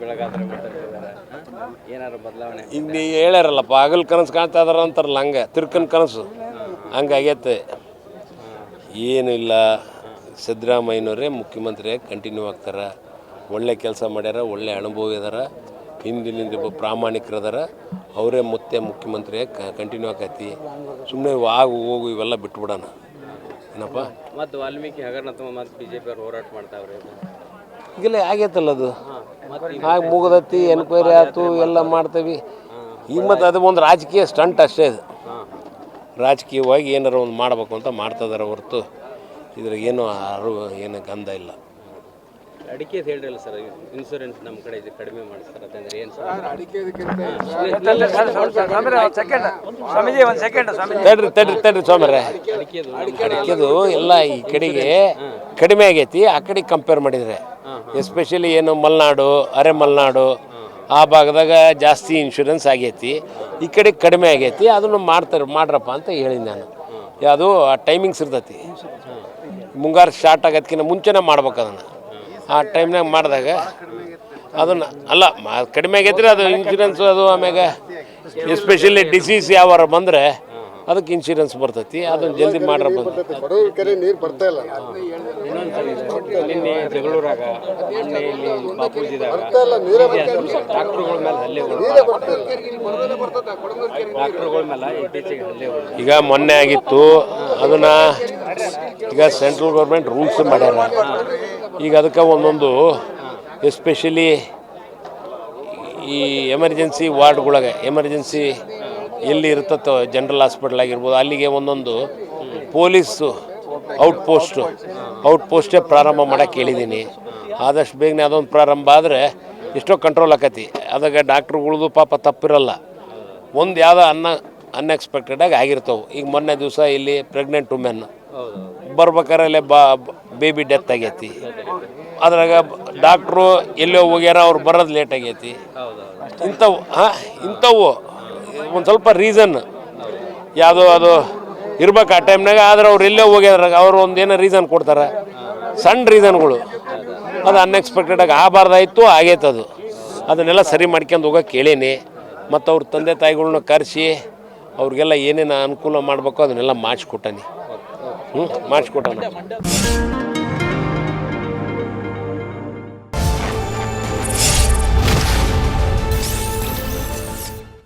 ಬೆಳಗಾದ್ರೆ ಮಾತಾಡ್ತಿದ್ದಾರೆ. ಏನಾದ್ರು ಬದಲಾವಣೆ ಈಗ ನೀ ಹೇಳ್ಯಾರಲ್ಲಪ್ಪ ಹಗಲ್ ಕನಸು ಕಾಣ್ತಾ ಇದಾರ ಅಂತಾರಲ್ಲ ಹಂಗೆ ತಿರ್ಕನ್ ಕನಸು. ಹಂಗಾಗೈತೆ ಏನಿಲ್ಲ ಇಲ್ಲ ಸಿದ್ದರಾಮಯ್ಯನವರೇ ಮುಖ್ಯಮಂತ್ರಿ ಕಂಟಿನ್ಯೂ ಆಗ್ತಾರೆ. ಒಳ್ಳೆ ಕೆಲಸ ಮಾಡ್ಯಾರ ಒಳ್ಳೆ ಅನುಭವ ಇದಾರ ಹಿಂದಿನಿಂದ ಪ್ರಾಮಾಣಿಕರದಾರ. ಅವರೇ ಮತ್ತೆ ಮುಖ್ಯಮಂತ್ರಿ ಕಂಟಿನ್ಯೂ ಆಕೈತಿ ಸುಮ್ಮನೆ ಆಗು ಹೋಗು ಇವೆಲ್ಲ ಬಿಟ್ಬಿಡೋಣ. ಏನಪ್ಪ? ಮತ್ತು ವಾಲ್ಮೀಕಿ ಹಗರಣ ತುಂಬ ಮತ್ತು ಬಿ ಜೆ ಪಿ ಅವ್ರು ಹೋರಾಟ ಮಾಡ್ತಾವ್ರೆ ಈಗೆಲ್ಲ ಆಗೈತಲ್ಲ ಅದು. ಹಾಗೆ ಆಗ ಮುಗ್ದತಿ ಎನ್ಕ್ವೈರಿ ಆಯ್ತು, ಎಲ್ಲ ಮಾಡ್ತೀವಿ. ಈಗ ಮತ್ತು ಅದು ಒಂದು ರಾಜಕೀಯ ಸ್ಟಂಟ್ ಅಷ್ಟೇ ಅದು. ರಾಜಕೀಯವಾಗಿ ಏನಾರ ಒಂದು ಮಾಡ್ಬೇಕು ಅಂತ ಮಾಡ್ತಿದಾರೆ ಹೊರತು. ಇದ್ರಾಗ ಏನು ಅರು ಏನು ಗಂಧ ಇಲ್ಲ. ಅಡಿಕೆ ಹೇಳ್ರಲ್ಲ ಸರ್ ಇನ್ಶೂರೆನ್ಸ್ ನಮ್ಮ ಕಡೆ ಇದು ಕಡಿಮೆ ಮಾಡಿಸ್ತಾರೆ ಅಂತಂದ್ರೆ ಏನು ಸ್ವಾಮೀಜಿ ಒಂದು ಸೆಕೆಂಡ್ ಸ್ವಾಮೀಜಿ. ತಡ್ರಿ ತಡ್ರಿ ತಡ್ರಿ ಸ್ವಾಮರೇ. ಅಡಿಕೆದು ಅಡಿಕೆದು ಎಲ್ಲ ಈ ಕಡೆಗೆ ಕಡಿಮೆ ಆಗೈತಿ ಆ ಕಡೆಗೆ ಕಂಪೇರ್ ಮಾಡಿದರೆ. ಎಸ್ಪೆಷಲಿ ಏನು ಮಲೆನಾಡು ಅರೆ ಮಲೆನಾಡು ಆ ಭಾಗದಾಗ ಜಾಸ್ತಿ ಇನ್ಶೂರೆನ್ಸ್ ಆಗೈತಿ. ಈ ಕಡೆ ಕಡಿಮೆ ಆಗೈತಿ ಅದನ್ನು ಮಾಡ್ತಾರೆ ಮಾಡ್ರಪ್ಪ ಅಂತ ಹೇಳಿದ ನಾನು. ಯಾವುದು ಆ ಟೈಮಿಂಗ್ಸ್ ಇರ್ತೈತಿ. ಮುಂಗಾರು ಸ್ಟಾರ್ಟ್ ಆಗೋದಕ್ಕಿಂತ ಮುಂಚೆನೇ ಮಾಡ್ಬೇಕು ಅದನ್ನು. ಆ ಟೈಮ್ನಾಗ ಮಾಡಿದಾಗ ಅದನ್ನು ಅಲ್ಲ ಕಡಿಮೆ ಆಗೈತ್ರಿ ಅದು ಇನ್ಶೂರೆನ್ಸ್ ಅದು ಆಮ್ಯಾಗ. ಎಸ್ಪೆಷಲಿ ಡಿಸೀಸ್ ಯಾವಾರ ಬಂದರೆ ಅದಕ್ಕೆ ಇನ್ಶೂರೆನ್ಸ್ ಬರ್ತೈತಿ, ಅದನ್ನು ಜಲ್ದಿ ಮಾಡ್ರ ಬಂದ ನೀರು ಬರ್ತಾ ಇಲ್ಲ ಮೇಲೆ ಈಗ ಮೊನ್ನೆ ಆಗಿತ್ತು, ಅದನ್ನ ಈಗ ಸೆಂಟ್ರಲ್ ಗೌರ್ಮೆಂಟ್ ರೂಲ್ಸ್ ಮಾಡ್ಯಾರ. ಈಗ ಅದಕ್ಕೆ ಒಂದೊಂದು ಎಸ್ಪೆಷಲಿ ಈ ಎಮರ್ಜೆನ್ಸಿ ವಾರ್ಡ್ಗಳಾಗೆ ಎಮರ್ಜೆನ್ಸಿ ಎಲ್ಲಿ ಇರ್ತತ್ತೋ ಜನರಲ್ ಹಾಸ್ಪಿಟಲ್ ಆಗಿರ್ಬೋದು, ಅಲ್ಲಿಗೆ ಒಂದೊಂದು ಪೊಲೀಸು ಔಟ್ ಪೋಸ್ಟು ಔಟ್ ಪೋಸ್ಟೇ ಪ್ರಾರಂಭ ಮಾಡೋಕ್ಕೆ ಹೇಳಿದ್ದೀನಿ ಆದಷ್ಟು ಬೇಗನೆ ಅದೊಂದು ಪ್ರಾರಂಭ ಆದರೆ ಎಷ್ಟೋ ಕಂಟ್ರೋಲ್ ಆಕತಿ. ಅದಾಗ ಡಾಕ್ಟ್ರುಗಳದು ಪಾಪ ತಪ್ಪಿರಲ್ಲ. ಒಂದು ಯಾವುದೋ ಅನ್ನ ಅನ್ಎಕ್ಸ್ಪೆಕ್ಟೆಡಾಗಿ ಆಗಿರ್ತವೆ. ಈಗ ಮೊನ್ನೆ ದಿವಸ ಇಲ್ಲಿ ಪ್ರೆಗ್ನೆಂಟ್ ವುಮೆನ್ ಬರ್ಬೇಕಾರೆ ಬಾ ಬೇಬಿ ಡೆತ್ ಆಗೈತಿ. ಅದ್ರಾಗ ಡಾಕ್ಟ್ರು ಎಲ್ಲೋ ಹೋಗ್ಯಾರ, ಅವ್ರು ಬರೋದು ಲೇಟ್ ಆಗೈತಿ. ಇಂಥವು, ಹಾಂ, ಇಂಥವು, ಒಂದು ಸ್ವಲ್ಪ ರೀಸನ್ ಯಾವುದೋ ಅದು ಇರ್ಬೇಕು ಆ ಟೈಮ್ನಾಗ ಆದ್ರೆ ಅವ್ರು ಎಲ್ಲೋ ಹೋಗ್ಯಾರ, ಅವ್ರು ಒಂದು ಏನೋ ರೀಸನ್ ಕೊಡ್ತಾರೆ. ಸಣ್ಣ ರೀಸನ್ಗಳು ಅದು ಅನ್ಎಕ್ಸ್ಪೆಕ್ಟೆಡಾಗಿ ಆಗಬಾರ್ದಾಯ್ತು, ಆಗೈತೆ ಅದು. ಅದನ್ನೆಲ್ಲ ಸರಿ ಮಾಡ್ಕೊಂಡು ಹೋಗೋಕೆ ಕೇಳೀನಿ. ಮತ್ತು ಅವ್ರ ತಂದೆ ತಾಯಿಗಳ್ನ ಕರೆಸಿ, ಅವ್ರಿಗೆಲ್ಲ ಏನೇನು ಅನುಕೂಲ ಮಾಡಬೇಕು ಅದನ್ನೆಲ್ಲ ಮಾಡಿಸ್ಕೊಟ್ಟಾನಿ. ಹ್ಞೂ ಮಾಡಿಸ್ಕೊಟ್ಟಾನ